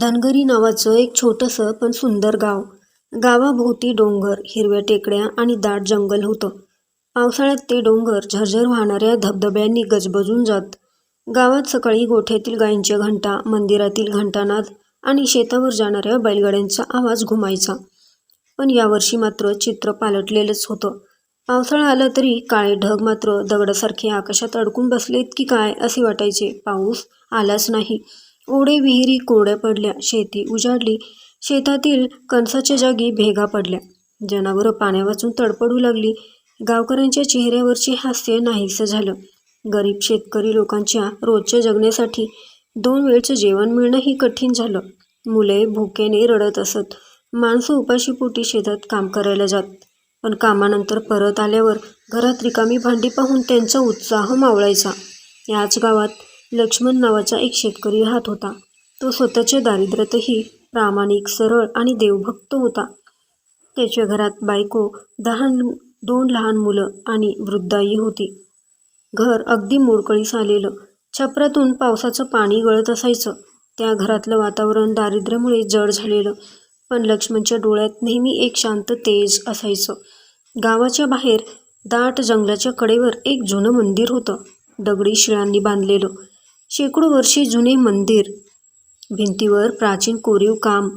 धनगरी नावाचं एक छोटंसं पण सुंदर गाव. गावाभोवती डोंगर हिरव्या टेकड्या आणि दाट जंगल होतं. पावसाळ्यात ते डोंगर झरझर वाहणाऱ्या धबधब्यांनी गजबजून जात. गावात सकाळी गोठ्यातील गायींच्या घंटा मंदिरातील घंटानाद आणि शेतावर जाणाऱ्या बैलगाड्यांचा आवाज घुमायचा. पण यावर्षी मात्र चित्र पालटलेलंच होतं. पावसाळा आला तरी काळे ढग मात्र दगडासारखे आकाशात अडकून बसलेत की काय असे वाटायचे? पाऊस आलाच नाही. ओढे विहिरी कोरड्या पडल्या. शेती उजाडली. शेतातील कणसाच्या जागी भेगा पडल्या. जनावरं पाण्यावाचून तडपडू लागली. गावकऱ्यांच्या चेहऱ्यावरचे हास्य नाहीसं झालं. गरीब शेतकरी लोकांच्या रोजच्या जगण्यासाठी दोन वेळचं जेवण मिळणंही कठीण झालं. मुले भुकेने रडत असत. माणसं उपाशीपोटी शेतात काम करायला जात. पण कामानंतर परत आल्यावर घरात रिकामी भांडी पाहून त्यांचा उत्साह मावळायचा. याच गावात लक्ष्मण नावाचा एक शेतकरी राहत होता. तो स्वतःच्या दारिद्र्यातही प्रामाणिक सरळ आणि देवभक्त होता. त्याच्या घरात बायको दहान दोन लहान मुलं आणि वृद्धाई होती. घर अगदी मोडकळीस आलेलं. छपरातून पावसाचं पाणी गळत असायचं. त्या घरातलं वातावरण दारिद्र्यामुळे जड झालेलं. पण लक्ष्मणच्या डोळ्यात नेहमी एक शांत तेज असायचं. गावाच्या बाहेर दाट जंगलाच्या कडेवर एक जुनं मंदिर होतं. दगडी शिळांनी बांधलेलं. शेकडो वर्षे जुने मंदिर भिंतीवर प्राचीन कोरीव काम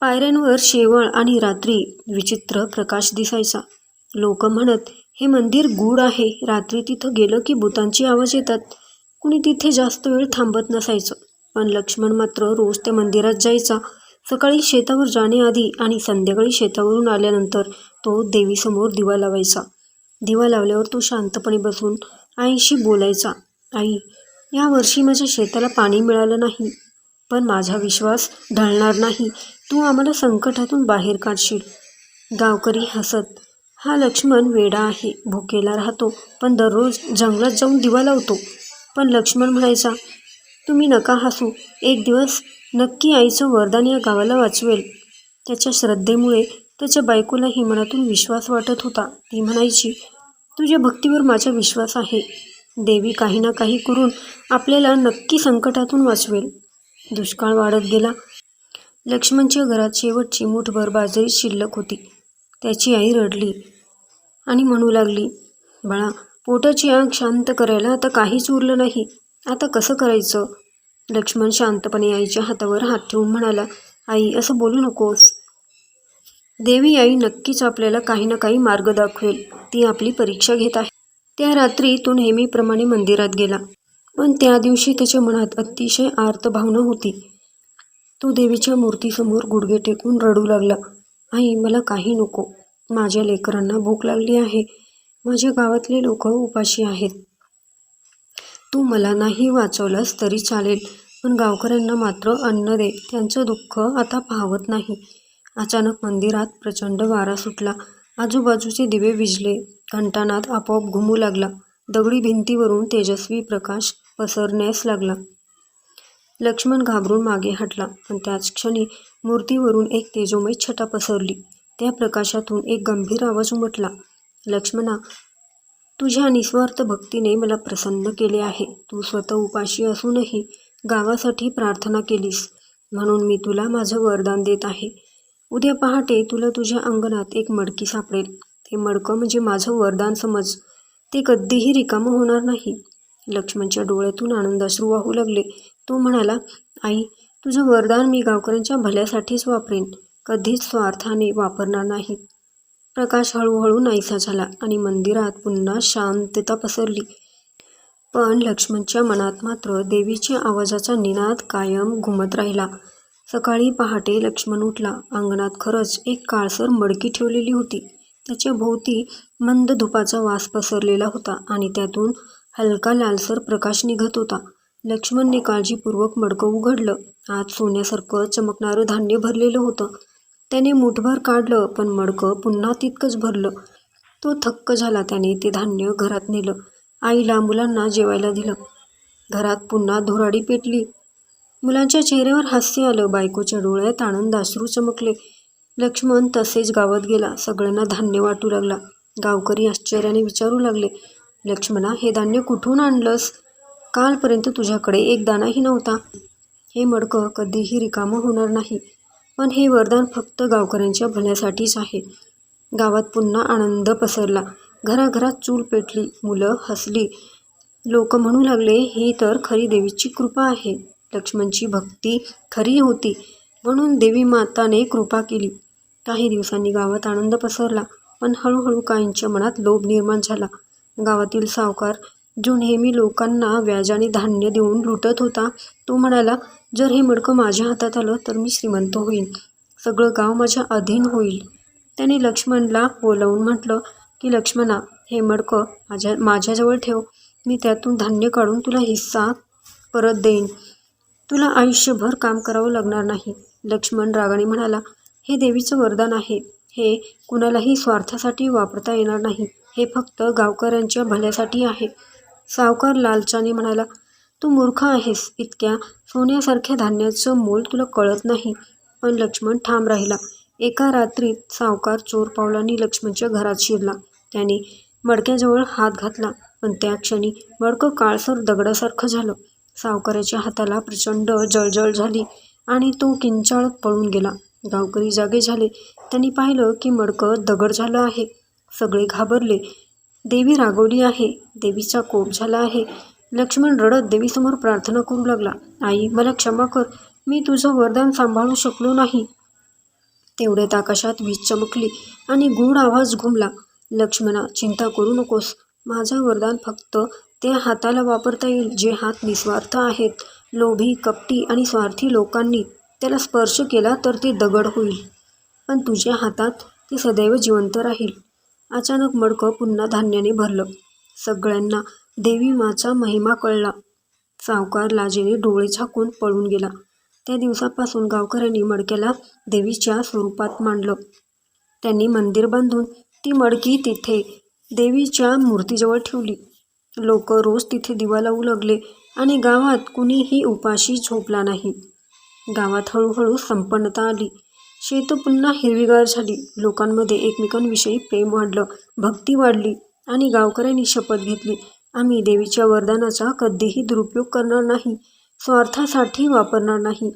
पायऱ्यांवर शेवळ आणि रात्री विचित्र प्रकाश दिसायचा. लोक म्हणत हे मंदिर गूढ आहे. रात्री तिथं गेलं की भूतांची आवाज येतात. कुणी तिथे जास्त वेळ थांबत नसायचं. पण लक्ष्मण मात्र रोज त्या मंदिरात जायचा. सकाळी शेतावर जाण्याआधी आणि संध्याकाळी शेतावरून आल्यानंतर तो देवीसमोर दिवा लावायचा. दिवा लावल्यावर तो शांतपणे बसून आईशी बोलायचा. आई या वर्षी माझ्या शेताला पाणी मिळालं नाही. पण माझा विश्वास ढळणार नाही. तू आम्हाला संकटातून बाहेर काढशील. गावकरी हसत हा लक्ष्मण वेडा आहे भुकेला राहतो पण दररोज जंगलात जाऊन दिवा लावतो. पण लक्ष्मण म्हणायचा तुम्ही नका हसू. एक दिवस नक्की आईचं वरदान या गावाला वाचवेल. त्याच्या श्रद्धेमुळे त्याच्या बायकोलाही मनातून विश्वास वाटत होता. ती म्हणायची तुझ्या भक्तीवर माझा विश्वास आहे. देवी काही ना काही करून आपल्याला नक्की संकटातून वाचवेल. दुष्काळ वाढत गेला. लक्ष्मणच्या घरात शेवटची मुठभर बाजरी शिल्लक होती. त्याची आई रडली आणि म्हणू लागली बाळा पोटाची आग शांत करायला आता काहीच उरलं नाही. आता कसं करायचं? लक्ष्मण शांतपणे आईच्या हातावर हात ठेवून म्हणाला आई असं बोलू नकोस. देवी आई नक्कीच आपल्याला काही ना काही मार्ग दाखवेल. ती आपली परीक्षा घेत आहे. त्या रात्री तो नेहमीप्रमाणे मंदिरात गेला. पण त्या दिवशी त्याच्या मनात अतिशय आर्त भावना होती. तो देवीच्या मूर्तीसमोर गुडघे टेकून रडू लागला. आई मला काही नको. माझ्या लेकरांना भूक लागली आहे. माझ्या गावातले लोक उपाशी आहेत. तू मला नाही वाचवलंस तरी चालेल पण गावकऱ्यांना मात्र अन्न दे. त्यांचं दुःख आता पाहवत नाही. अचानक मंदिरात प्रचंड वारा सुटला. आजूबाजूचे दिवे विजले. घंटानाद आपोआप घुमू लागला. दगडी भिंतीवरून तेजस्वी प्रकाश पसरण्यास लागला. लक्ष्मण घाबरून मागे हटला पण त्याच क्षणी मूर्तीवरून एक तेजोमय छटा पसरली. त्या प्रकाशातून एक गंभीर आवाज उमटला. लक्ष्मणा तुझ्या निस्वार्थ भक्तीने मला प्रसन्न केले आहे. तू स्वतः उपाशी असूनही गावासाठी प्रार्थना केलीस. म्हणून मी तुला माझं वरदान देत आहे. उद्या पहाटे तुला तुझ्या अंगणात एक मडकी सापडेल. हे मडकं म्हणजे माझं वरदान समज. ते कधीही रिकामं होणार नाही. लक्ष्मणच्या डोळ्यातून आनंदाश्रू वाहू लागले. तो म्हणाला आई तुझं वरदान मी गावकऱ्यांच्या भल्यासाठीच वापरेन. कधीच स्वार्थाने वापरणार नाही. प्रकाश हळूहळू नाहीसा झाला आणि मंदिरात पुन्हा शांतता पसरली. पण लक्ष्मणच्या मनात मात्र देवीच्या आवाजाचा निनाद कायम घुमत राहिला. सकाळी पहाटे लक्ष्मण उठला. अंगणात खरंच एक काळसर मडकी ठेवलेली होती. त्याच्या भोवती मंद धुपाचा वास पसरलेला होता आणि त्यातून हलका लालसर प्रकाश निघत होता. लक्ष्मणने काळजीपूर्वक मडकं उघडलं. आत सोन्यासारखं चमकणारं धान्य भरलेलं होतं. त्याने मुठभर काढलं पण मडकं पुन्हा तितकंच भरलं. तो थक्क झाला त्याने ते धान्य घरात नेलं. आईला मुलांना जेवायला दिलं. घरात पुन्हा धुराडी पेटली. मुलांच्या चेहऱ्यावर हास्य आलं. बायकोच्या डोळ्यात आनंद अश्रू चमकले. लक्ष्मण तसेच गावात गेला. सगळ्यांना धान्य वाटू लागला. गावकरी आश्चर्याने विचारू लागले लक्ष्मणा हे धान्य कुठून आणलंस? कालपर्यंत तुझ्याकडे एक दाणाही नव्हता. हे मडकं कधीही रिकामं होणार नाही. पण हे वरदान फक्त गावकऱ्यांच्या भल्यासाठीच आहे. गावात पुन्हा आनंद पसरला. घराघरात चूल पेटली मुलं हसली. लोक म्हणू लागले ही तर खरी देवीची कृपा आहे. लक्ष्मणची भक्ती खरी होती. म्हणून देवी माताने कृपा केली. काही दिवसांनी गावात आनंद पसरला पण हळूहळू काहींच्या मनात लोभ निर्माण झाला. गावातील सावकार जो नेहमी लोकांना व्याजाने धान्य देऊन लुटत होता तो म्हणाला जर हे मडकं माझ्या हातात आलं तर मी श्रीमंत होईन. सगळं गाव माझ्या अधीन होईल. त्याने लक्ष्मणला बोलावून म्हटलं की लक्ष्मणा हे मडकं माझ्या माझ्याजवळ ठेव. मी त्यातून धान्य काढून तुला हिस्सा परत देईन. तुला आयुष्यभर काम करावं लागणार नाही. लक्ष्मण रागाने म्हणाला हे देवीचं वरदान आहे. हे कुणालाही स्वार्थासाठी वापरता येणार नाही. हे फक्त गावकऱ्यांच्या भल्यासाठी आहे. सावकार लालचाने म्हणाला तू मूर्ख आहेस. इतक्या सोन्यासारख्या धान्याचं मोल तुला कळत नाही. पण लक्ष्मण ठाम राहिला. एका रात्रीत सावकार चोर पावलांनी लक्ष्मणच्या घरात शिरला. त्याने मडक्याजवळ हात घातला पण त्या क्षणी मडकं काळसर दगडासारखं झालं. सावकाराच्या हाताला प्रचंड जळजळ झाली. आणि तो किंचाळत पळून गेला. गावकरी जागे झाले. त्यांनी पाहिलं की मडकं दगड झालं आहे. सगळे घाबरले. देवी रागवली आहे. देवीचा कोप झाला आहे. लक्ष्मण रडत देवीसमोर प्रार्थना करू लागला. आई मला क्षमा कर. मी तुझं वरदान सांभाळू शकलो नाही. तेवढ्यात आकाशात वीज चमकली आणि गूढ आवाज घुमला. लक्ष्मणा चिंता करू नकोस. माझं वरदान फक्त त्या हाताला वापरता येईल जे हात निस्वार्थ आहेत. लोभी कपटी आणि स्वार्थी लोकांनी त्याला स्पर्श केला तर ते दगड होईल. पण तुझ्या हातात ते सदैव जिवंत राहील. अचानक मडकं पुन्हा धान्याने भरलं. सगळ्यांना देवी माचा महिमा कळला. सावकार लाजेने डोळे झाकून पळून गेला. त्या दिवसापासून गावकऱ्यांनी मडक्याला देवीच्या स्वरूपात मांडलं. त्यांनी मंदिर बांधून ती मडकी तिथे देवीच्या मूर्तीजवळ ठेवली. लोक रोज तिथे दिवा लावू लागले. आणि गावात कुणीही उपाशी झोपला नाही. गावात हळूहळू संपन्नता आली. शेतं पुन्हा हिरवीगार झाली. लोकांमध्ये एकमेकांविषयी प्रेम वाढलं. भक्ती वाढली आणि गावकऱ्यांनी शपथ घेतली. आम्ही देवीच्या वरदानाचा कधीही दुरुपयोग करणार नाही. स्वार्थासाठी वापरणार नाही.